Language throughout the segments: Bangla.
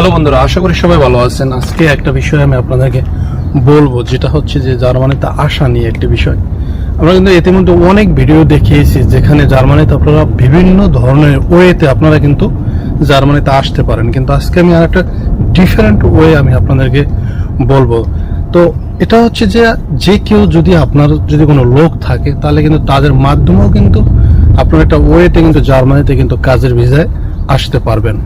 হ্যালো বন্ধুরা, আশা করি সবাই ভালো আছেন। আজকে একটা বিষয় আমি আপনাদেরকে বলব, যেটা হচ্ছে যে জার্মানিতে আসা নিয়ে একটি বিষয়। আমরা কিন্তু ইতিমধ্যে অনেক ভিডিও দেখিয়েছি, যেখানে জার্মানিতে আপনারা বিভিন্ন ধরনের ওয়েতে আপনারা কিন্তু জার্মানিতে আসতে পারেন। কিন্তু আজকে আমি আর একটা ডিফারেন্ট ওয়ে আমি আপনাদেরকে বলব। তো এটা হচ্ছে যে যে কেউ যদি আপনার, যদি কোনো লোক থাকে, তাহলে কিন্তু তাদের মাধ্যমেও কিন্তু আপনার একটা ওয়েতে কিন্তু জার্মানিতে কিন্তু কাজের ভিসায় আসতে পারবেন।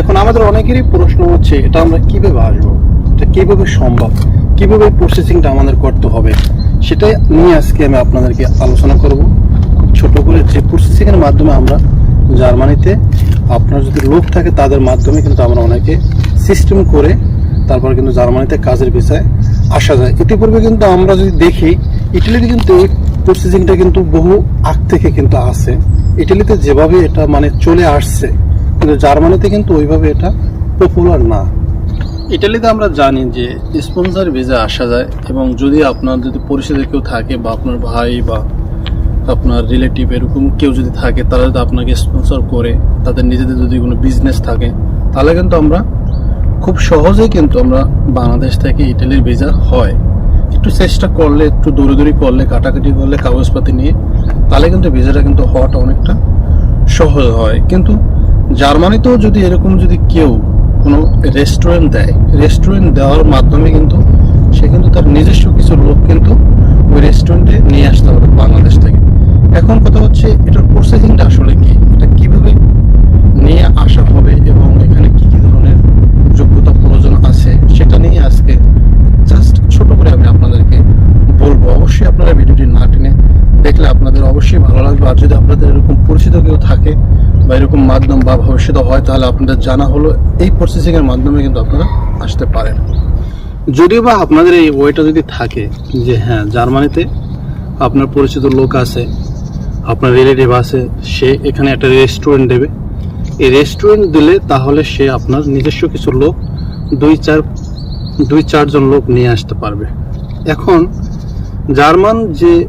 এখন আমাদের অনেকেরই প্রশ্ন হচ্ছে, এটা আমরা কীভাবে আসব? এটা কীভাবে সম্ভব? কীভাবে প্রসেসিংটা আমাদের করতে হবে? সেটাই নিয়ে আজকে আমি আপনাদেরকে আলোচনা করব। খুব ছোট করে যে প্রসেসিং এর মাধ্যমে আমরা জার্মানিতে আপনার যদি লোক থাকে, তাদের মাধ্যমে কিন্তু আমরা অনেকে সিস্টেম করে তারপর কিন্তু জার্মানিতে কাজের বিষয়ে আসা যায়। ইতিপূর্বে কিন্তু আমরা যদি দেখি, ইটালিতে কিন্তু এই প্রসেসিংটা কিন্তু বহু আগ থেকে কিন্তু আছে ইটালিতে যেভাবে এটা মানে চলে আসছে কিন্তু জার্মানিতে কিন্তু ওইভাবে এটা পপুলার না। ইটালিতে আমরা জানি যে স্পন্সর ভিসা আসা যায় এবং যদি আপনার যদি পরিচিত কেউ থাকে বা আপনার ভাই বা আপনার রিলেটিভ এরকম কেউ যদি থাকে, তারা যদি আপনাকে স্পন্সর করে, তাদের নিজেদের যদি কোনো বিজনেস থাকে, তাহলে কিন্তু আমরা খুব সহজেই কিন্তু আমরা বাংলাদেশ থেকে ইটালির ভিসা হয়। একটু চেষ্টা করলে, একটু দৌড়ি করলে, কাটাকাটি করলে, কাগজপাতি নিয়ে, তাহলে কিন্তু ভিসাটা কিন্তু হওয়াটা অনেকটা সহজ হয়। কিন্তু জার্মানিতেও যদি এরকম যদি কেউ কোনো রেস্টুরেন্ট দেয় রেস্টুরেন্ট দেওয়ার মাধ্যমে কিন্তু সে কিন্তু তার নিজস্ব কিছু লোক কিন্তু ওই রেস্টুরেন্টে নিয়ে আসতে হবে বাংলাদেশ থেকে। এখন কথা হচ্ছে এটার প্রসেসিংটা আসলে কি? এটা কীভাবে নিয়ে আসা হবে এবং এখানে কি কি ধরনের যোগ্যতা প্রয়োজন আছে সেটা নিয়ে আজকে জাস্ট ছোট করে আমি আপনাদেরকে বলব অবশ্যই আপনারা ভিডিওটি না টেনে দেখলে আপনাদের অবশ্যই ভালো লাগবে আর যদি আপনাদের এরকম পরিচিত কেউ থাকে বা এরকম মাধ্যম বা ভবিষ্যতে হয়, তাহলে আপনাদের জানা হলো। এই প্রসেসিং এর মাধ্যমে কিন্তু আপনারা আসতে পারেন। যদিও বা আপনাদের এই ওয়েটা যদি থাকে, যে হ্যাঁ জার্মানিতে আপনার পরিচিত লোক আছে, আপনার রিলেটিভ আছে, সে এখানে একটা রেস্টুরেন্ট দেবে। এই রেস্টুরেন্ট দিলে তাহলে সে আপনার নিজস্ব কিছু লোক, দুই চার, দুই চারজন লোক নিয়ে আসতে পারবে। এখন, জার্মান যে,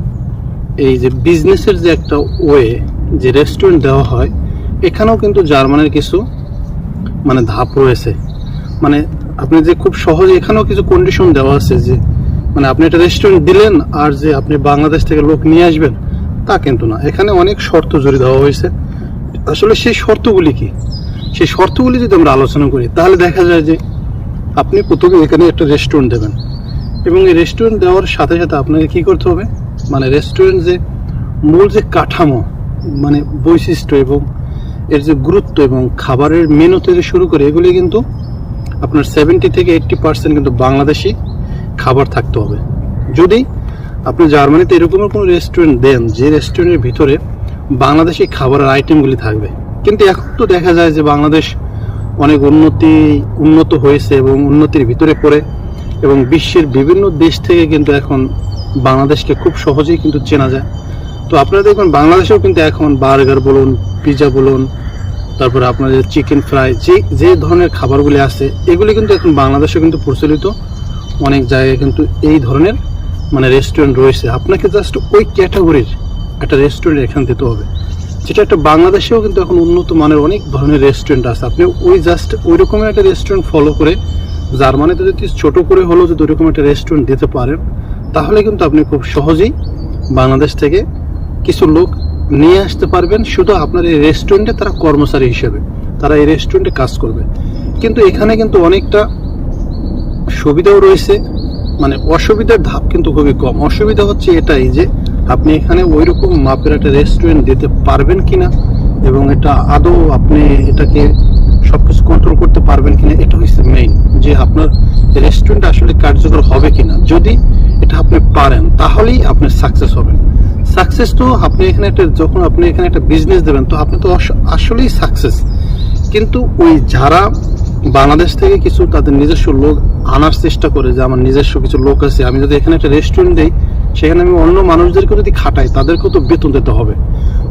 এই যে বিজনেসের যে একটা ওয়ে যে রেস্টুরেন্ট দেওয়া হয় এখানেও কিন্তু জার্মানের কিছু মানে ধাপ রয়েছে। মানে আপনি যে খুব সহজে এখানেও কিছু কন্ডিশন দেওয়া আছে যে মানে আপনি একটা রেস্টুরেন্ট দিলেন আর যে আপনি বাংলাদেশ থেকে লোক নিয়ে আসবেন, তা কিন্তু না। এখানে অনেক শর্ত জড়িয়ে দেওয়া হয়েছে। আসলে সেই শর্তগুলি কি? সেই শর্তগুলি যদি আমরা আলোচনা করি, তাহলে দেখা যায় যে আপনি প্রথমে এখানে একটা রেস্টুরেন্ট দেবেন। এবং এই রেস্টুরেন্ট দেওয়ার সাথে সাথে আপনাকে কি করতে হবে? মানে রেস্টুরেন্ট যে মূল যে কাঠামো মানে বৈশিষ্ট্য এবং এর যে গুরুত্ব এবং খাবারের মেনু থেকে শুরু করে এগুলি কিন্তু আপনার সেভেন্টি থেকে এইট্টি পার্সেন্ট কিন্তু বাংলাদেশি খাবার থাকতে হবে। যদি আপনি জার্মানিতে এরকমের কোনো রেস্টুরেন্ট দেন, যে রেস্টুরেন্টের ভিতরে বাংলাদেশি খাবারের আইটেমগুলি থাকবে। কিন্তু এখন তো দেখা যায় যে বাংলাদেশ অনেক উন্নতি, উন্নত হয়েছে এবং উন্নতির ভিতরে পড়ে এবং বিশ্বের বিভিন্ন দেশ থেকে কিন্তু এখন বাংলাদেশকে খুব সহজেই কিন্তু চেনা যায়। তো আপনারা দেখবেন বাংলাদেশেও কিন্তু এখন বার্গার বলুন পিৎজা বলুন, তারপরে আপনাদের চিকেন ফ্রাই যে যে ধরনের খাবারগুলি আছে, এগুলি কিন্তু এখন বাংলাদেশে কিন্তু প্রচলিত। অনেক জায়গায় কিন্তু এই ধরনের মানে রেস্টুরেন্ট রয়েছে। আপনাকে জাস্ট ওই ক্যাটাগরির একটা রেস্টুরেন্ট এখানে দিতে হবে। যেটা একটা বাংলাদেশেও কিন্তু এখন উন্নত মানের অনেক ধরনের রেস্টুরেন্ট আছে। আপনি ওই জাস্ট ওই রকমের একটা রেস্টুরেন্ট ফলো করে যার জার্মানিতে যদি ছোট করে হলেও যদি ওরকম একটা রেস্টুরেন্ট দিতে পারেন, তাহলে কিন্তু আপনি খুব সহজেই বাংলাদেশ থেকে কিছু লোক নিয়ে আসতে পারবেন, শুধু আপনার এই রেস্টুরেন্টে তারা কর্মচারী হিসেবে, তারা এই রেস্টুরেন্টে কাজ করবে। কিন্তু এখানে কিন্তু অনেকটা সুবিধাও রয়েছে মানে অসুবিধার ধাপ কিন্তু খুবই কম। অসুবিধা হচ্ছে এটাই যে, আপনি এখানে ওই রকম মাপের একটা রেস্টুরেন্ট দিতে পারবেন কিনা, এবং এটা আদৌ আপনি এটাকে সবকিছু কন্ট্রোল করতে পারবেন কিনা, এটা হচ্ছে মেইন যে আপনার রেস্টুরেন্ট আসলে কার্যকর হবে কিনা। যদি এটা আপনি পারেন, তাহলেই আপনি সাকসেস হবেন। সাকসেস তো আপনি এখানে একটা, যখন আপনি এখানে একটা বিজনেস দেবেন, তো আপনি তো আসলেই সাকসেস কিন্তু ওই যারা বাংলাদেশ থেকে কিছু তাদের নিজস্ব লোক আনার চেষ্টা করে, যে আমার নিজস্ব কিছু লোক আছে, আমি যদি এখানে একটা রেস্টুরেন্ট দিই, সেখানে আমি অন্য মানুষদেরকে যদি খাটাই, তাদেরকেও তো বেতন দিতে হবে।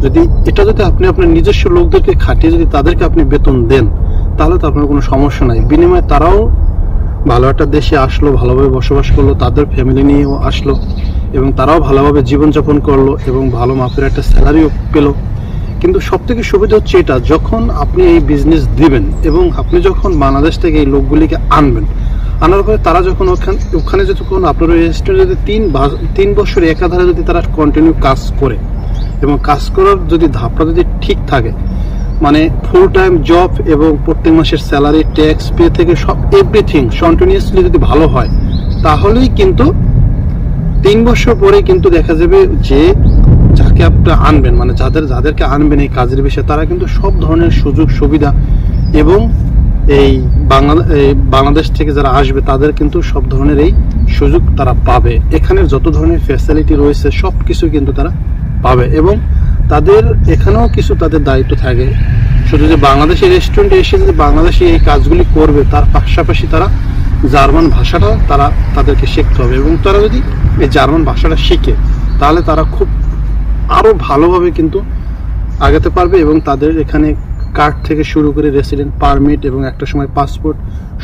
যদি এটা যদি আপনি আপনার নিজস্ব লোকদেরকে খাটিয়ে যদি তাদেরকে আপনি বেতন দেন, তাহলে তো আপনার কোনো সমস্যা নাই। বিনিময়ে তারাও ভালো একটা দেশে আসলো, ভালোভাবে বসবাস করল, তাদের ফ্যামিলি নিয়েও আসলো। এবং তারাও ভালোভাবে জীবনযাপন করল এবং ভালো মাপের একটা স্যালারিও পেল। কিন্তু সব থেকে সুবিধা হচ্ছে এটা, যখন আপনি এই বিজনেস দিবেন এবং আপনি যখন বাংলাদেশ থেকে এই লোকগুলিকে আনবেন, আনার পরে তারা যখন ওখানে ওখানে যখন আপনার ওই যদি তিন তিন বছর একাধারে যদি তারা কন্টিনিউ কাজ করে এবং কাজ করার যদি ধাপটা যদি ঠিক থাকে মানে ফুল টাইম জব এবং প্রত্যেক মাসের স্যালারি ট্যাক্স পে থেকে সব এভরিথিং কন্টিনিউসলি যদি ভালো হয়, তাহলেই কিন্তু তিন বছর পরে কিন্তু দেখা যাবে যে যাকে আপনি আনবেন মানে যাদের, যাদেরকে আনবেন এই কাজের বিষয়ে, তারা কিন্তু সব ধরনের সুযোগ, সুবিধা এবং এই বাংলা, এই বাংলাদেশ থেকে যারা আসবে, তাদের কিন্তু সব ধরনের এই সুযোগ তারা পাবে। এখানে যত ধরনের ফ্যাসিলিটি রয়েছে সব কিছু কিন্তু তারা পাবে এবং তাদের, এখানেও কিছু তাদের দায়িত্ব থাকে। শুধু যে বাংলাদেশি রেস্টুরেন্টে এসে যদি বাংলাদেশি এই কাজগুলি করবে, তার পাশাপাশি তারা জার্মান ভাষাটা তারা, তাদেরকে শিখতে হবে এবং তারা যদি এই জার্মান ভাষাটা শিখে, তাহলে তারা খুব আরও ভালোভাবে কিন্তু আগাতে পারবে এবং তাদের এখানে কার্ড থেকে শুরু করে রেসিডেন্ট পারমিট এবং একটা সময় পাসপোর্ট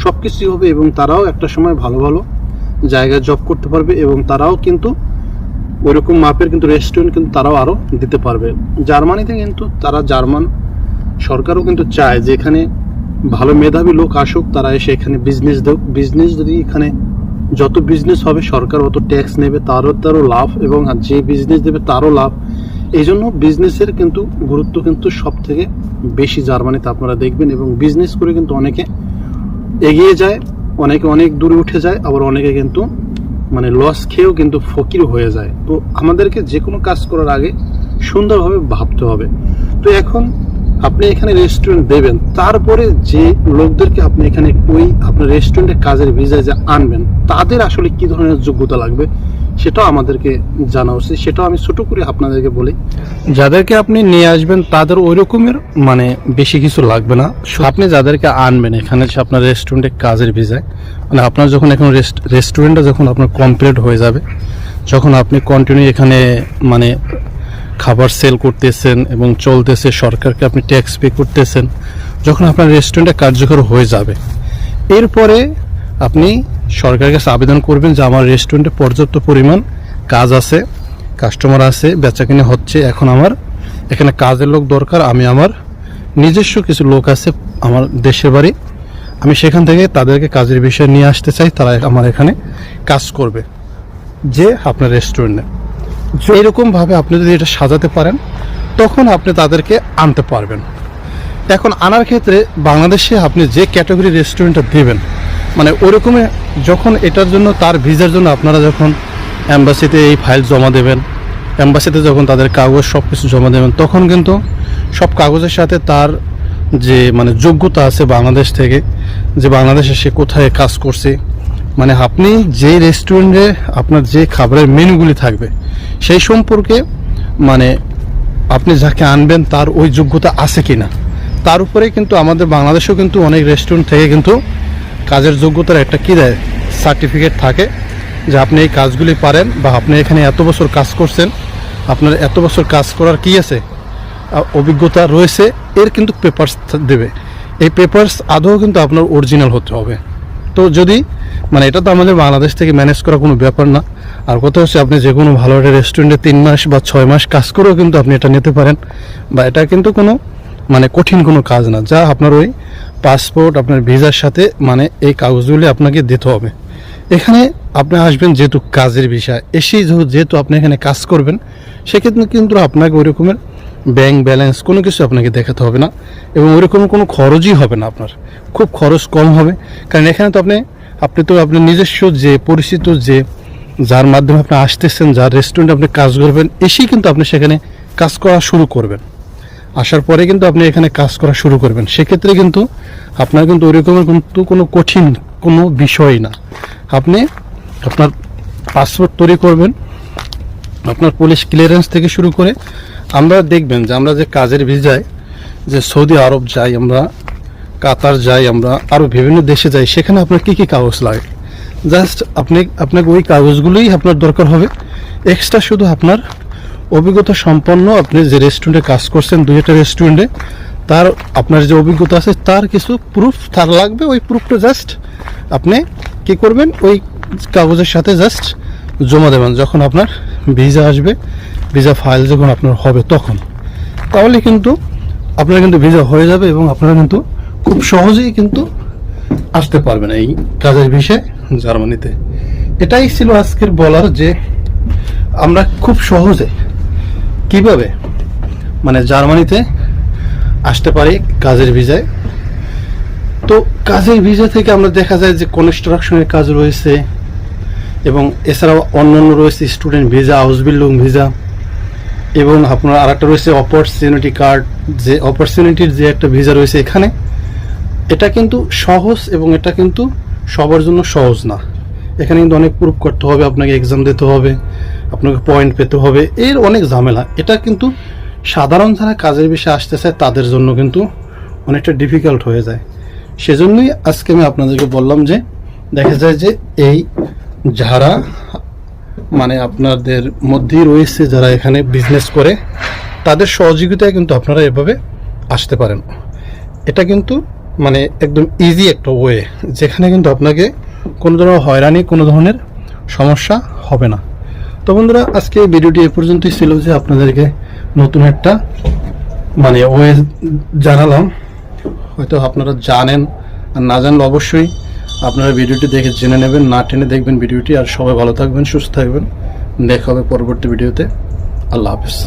সব কিছুই হবে এবং তারাও একটা সময় ভালো ভালো জায়গায় জব করতে পারবে এবং তারাও কিন্তু ওইরকম মাপের কিন্তু রেস্টুরেন্ট কিন্তু তারাও আরও দিতে পারবে। জার্মানিতে কিন্তু তারা জার্মান সরকারও কিন্তু চায় যে এখানে ভালো মেধাবী লোক আসুক, তারা এসে এখানে বিজনেস দেখ বিজনেস যদি এখানে যত বিজনেস হবে, সরকার অত ট্যাক্স নেবে, তারও তারও লাভ এবং যে বিজনেস দেবে, তারও লাভ। এই জন্য বিজনেসের কিন্তু গুরুত্ব কিন্তু সব থেকে বেশি জার্মানিতে আপনারা দেখবেন এবং বিজনেস করে কিন্তু অনেকে এগিয়ে যায়, অনেকে অনেক দূরে উঠে যায়, আবার অনেকে কিন্তু মানে লস খেয়েও কিন্তু ফকির হয়ে যায়। তো আমাদেরকে যে কোনো কাজ করার আগে সুন্দরভাবে ভাবতে হবে। তো এখন আপনি এখানে রেস্টুরেন্ট দেবেন তারপরে যে লোকদেরকে আপনি এখানে ওই আপনার রেস্টুরেন্টে কাজের ভিসায় যে আনবেন তাদের আসলে কি ধরনের যোগ্যতা লাগবে সেটাও আমাদেরকে জানা উচিত। সেটাও আমি ছোট করে আপনাদেরকে বলি। যাদেরকে আপনি নিয়ে আসবেন তাদের ওই রকমের মানে বেশি কিছু লাগবে না। আপনি যাদেরকে আনবেন এখানে আপনার রেস্টুরেন্টে কাজের ভিসায় মানে আপনার যখন এখন রেস্টুরেন্টটা যখন আপনার কমপ্লিট হয়ে যাবে যখন আপনি কন্টিনিউ এখানে মানে খাবার সেল করতেছেন এবং চলতেছে, সরকারকে আপনি ট্যাক্স পে করতেছেন, যখন আপনার রেস্টুরেন্টে কার্যকর হয়ে যাবে। এরপরে আপনি সরকারের কাছে আবেদন করবেন যে আমার রেস্টুরেন্টে পর্যাপ্ত পরিমাণ কাজ আছে কাস্টমার আছে, বেচাকিনি হচ্ছে, এখন আমার এখানে কাজের লোক দরকার, আমি আমার নিজস্ব কিছু লোক আছে, আমার দেশের বাড়ি, আমি সেখান থেকে তাদেরকে কাজের বিষয়ে নিয়ে আসতে চাই, তারা আমার এখানে কাজ করবে, যে আপনার রেস্টুরেন্টে এরকম ভাবে আপনি যদি এটা সাজাতে পারেন, তখন আপনি তাদেরকে আনতে পারবেন। এখন আনার ক্ষেত্রে বাংলাদেশে আপনি যে ক্যাটাগরি রেস্টুরেন্টটা দেবেন মানে ওরকমে যখন এটার জন্য, তার ভিসার জন্য আপনারা যখন অ্যাম্বাসিতে এই ফাইল জমা দেবেন, অ্যাম্বাসিতে যখন তাদের কাগজ সব কিছু জমা দেবেন, তখন কিন্তু সব কাগজের সাথে তার যে মানে যোগ্যতা আছে বাংলাদেশ থেকে, যে বাংলাদেশে সে কোথায় কাজ করছে মানে আপনি যে রেস্টুরেন্টে আপনার যে খাবারের মেনুগুলি থাকবে, সেই সম্পর্কে মানে আপনি যাকে আনবেন তার ওই যোগ্যতা আছে কি না তার উপরে কিন্তু আমাদের বাংলাদেশেও কিন্তু অনেক রেস্টুরেন্ট থেকে কিন্তু কাজের যোগ্যতার একটা কী দেয় সার্টিফিকেট থাকে যে আপনি এই কাজগুলি পারেন বা আপনি এখানে এত বছর কাজ করছেন, আপনার এত বছর কাজ করার কি আছে অভিজ্ঞতা রয়েছে, এর কিন্তু পেপার্স দেবে। এই পেপার্স আদৌ কিন্তু আপনার অরিজিনাল হতে হবে। তো যদি মানে এটা তো আমাদের বাংলাদেশ থেকে ম্যানেজ করা কোনো ব্যাপার না। আর কথা হচ্ছে আপনি যে কোনো ভালো একটা রেস্টুরেন্টে তিন মাস বা ছয় মাস কাজ করেও কিন্তু আপনি এটা নিতে পারেন। বা এটা কিন্তু কোনো মানে কঠিন কোনো কাজ না। যা আপনার ওই পাসপোর্ট আপনার ভিসার সাথে মানে এই কাগজগুলি আপনাকে দিতে হবে। এখানে আপনি আসবেন যেহেতু কাজের বিষয়। এসেই যেহেতু- আপনি এখানে কাজ করবেন, সেক্ষেত্রে কিন্তু আপনাকে ওই রকমের ব্যাংক ব্যালেন্স কোনো কিছু আপনাকে দেখাতে হবে না। এবং ওইরকম কোনো খরচই হবে না আপনার। খুব খরচ কম হবে। কারণ এখানে তো আপনি আপনি তো আপনার নিজস্ব যে পরিচিত যে, যার মাধ্যমে আপনি আসতেছেন, যার রেস্টুরেন্টে আপনি কাজ করবেন, এসেই কিন্তু আপনি সেখানে কাজ করা শুরু করবেন। আসার পরে কিন্তু আপনি এখানে কাজ করা শুরু করবেন। সেক্ষেত্রে কিন্তু আপনার কিন্তু ওইরকমের কিন্তু কোনো কঠিন কোনো বিষয় না। আপনি আপনার পাসপোর্ট তৈরি করবেন, আপনার পুলিশ ক্লিয়ারেন্স থেকে শুরু করে, আমরা দেখবেন যে আমরা যে কাজের ভিসায় যে সৌদি আরব যাই, আমরা কাতার যাই, আমরা আরও বিভিন্ন দেশে যাই, সেখানে আপনার কী কী কাগজ লাগে? জাস্ট আপনি, আপনাকে ওই কাগজগুলোই আপনার দরকার হবে। এক্সট্রা শুধু আপনার অভিজ্ঞতা সম্পন্ন আপনি যে রেস্টুরেন্টে কাজ করছেন, দুই একটা রেস্টুরেন্টে তার আপনার যে অভিজ্ঞতা আছে, তার কিছু প্রুফ তার লাগবে। ওই প্রুফটা জাস্ট আপনি কি করবেন? ওই কাগজের সাথে জাস্ট জমা দেবেন। যখন আপনার ভিসা আসবে ভিসা ফাইল যখন আপনার হবে তখন। তাহলে কিন্তু আপনার কিন্তু ভিসা হয়ে যাবে এবং আপনারা কিন্তু খুব সহজেই কিন্তু আসতে পারবেন এই কাজের বিষয়ে জার্মানিতে। এটাই ছিল আজকের বলার যে আমরা খুব সহজে কীভাবে মানে জার্মানিতে আসতে পারি কাজের ভিসায়। তো কাজের ভিসা থেকে আমরা দেখা যায় যে কনস্ট্রাকশনের কাজ রয়েছে এবং এছাড়াও অন্যান্য রয়েছে student visa house building visa এবং আপনার আর একটা রয়েছে অপরচুনিটি কার্ড যে অপরচুনিটির যে একটা ভিসা রয়েছে এখানে। এটা কিন্তু সহজ এবং এটা কিন্তু সবার জন্য সহজ না। এখানে কিন্তু অনেক প্রুফ করতে হবে, আপনাকে এক্সাম দিতে হবে, আপনাকে পয়েন্ট পেতে হবে, এর অনেক ঝামেলা। এটা কিন্তু সাধারণ যারা কাজের বিষয়ে আসতে চায় তাদের জন্য কিন্তু অনেকটা ডিফিকাল্ট হয়ে যায়। সেজন্যই আজকে আমি আপনাদেরকে বললাম যে, দেখা যায় যে এই যারা মানে আপনাদের মধ্যেই রয়েছে যারা এখানে বিজনেস করে, তাদের সহযোগিতায় কিন্তু আপনারা এভাবে আসতে পারেন। এটা কিন্তু মানে একদম ইজি একটা ওয়ে যেখানে কিন্তু আপনাকে কোনো ধরনের হয়রানি, কোনো ধরনের সমস্যা হবে না। তো বন্ধুরা, আজকে ভিডিওটি এ পর্যন্তই ছিল যে আপনাদেরকে নতুন একটা মানে ওয়ে জানালাম। হয়তো আপনারা জানেন, আর না জানলে অবশ্যই আপনারা ভিডিওটি দেখে জেনে নেবেন, না টেনে দেখবেন ভিডিওটি। আর সবাই ভালো থাকবেন, সুস্থ থাকবেন। দেখা হবে পরবর্তী ভিডিওতে। আল্লাহ হাফিজ।